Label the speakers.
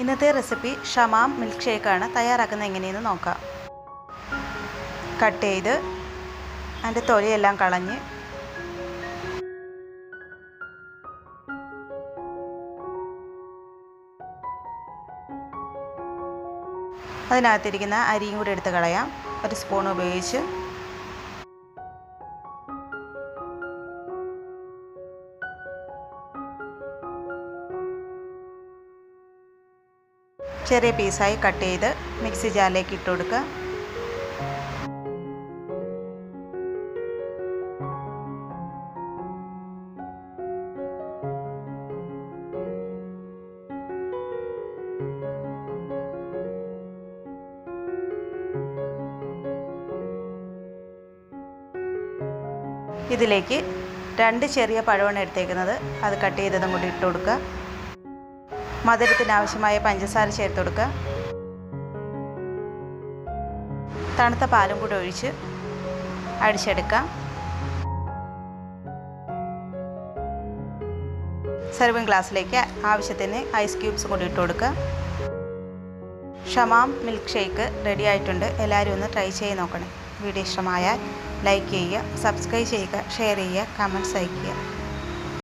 Speaker 1: ഇന്നത്തെ recipe ഷമാം milk ഷേക്കാണ് തയ്യാറാക്കുന്നത് എങ്ങനെയെന്ന് നോക്കാം. കട്ട് ചെയ്ത് അതിന്റെ തൊലിയെല്ലാം കളഞ്ഞ് അതിനകത്തിരിക്കുന്ന അരിയും കൂടി എടുത്ത് കളയാം. ഒരു സ്പൂൺ ഉപയോഗിച്ച് ചെറിയ പീസായി കട്ട് ചെയ്ത് മിക്സി ജാറിലേക്ക് ഇട്ട് കൊടുക്കുക. ഇതിലേക്ക് രണ്ട് ചെറിയ പഴമാണ് എടുത്തേക്കുന്നത്. അത് കട്ട് ചെയ്തതും കൂടി ഇട്ട് കൊടുക്കുക. മധുരത്തിന് ആവശ്യമായ പഞ്ചസാര ചേർത്ത് കൊടുക്കുക. തണുത്ത പാലും കൂടി ഒഴിച്ച് അടിച്ചെടുക്കാം സെർവിങ് ഗ്ലാസ്സിലേക്ക് ആവശ്യത്തിന് ഐസ് ക്യൂബ്സ് കൂടി ഇട്ട് കൊടുക്കുക. ഷമാം മിൽക്ക് ഷേക്ക് റെഡി ആയിട്ടുണ്ട്. എല്ലാവരും ഒന്ന് ട്രൈ ചെയ്ത് നോക്കണം. വീഡിയോ ഇഷ്ടമായാൽ ലൈക്ക് ചെയ്യുക സബ്സ്ക്രൈബ് ചെയ്യുക ഷെയർ ചെയ്യുക കമന്റ്സ് അയയ്ക്കുക.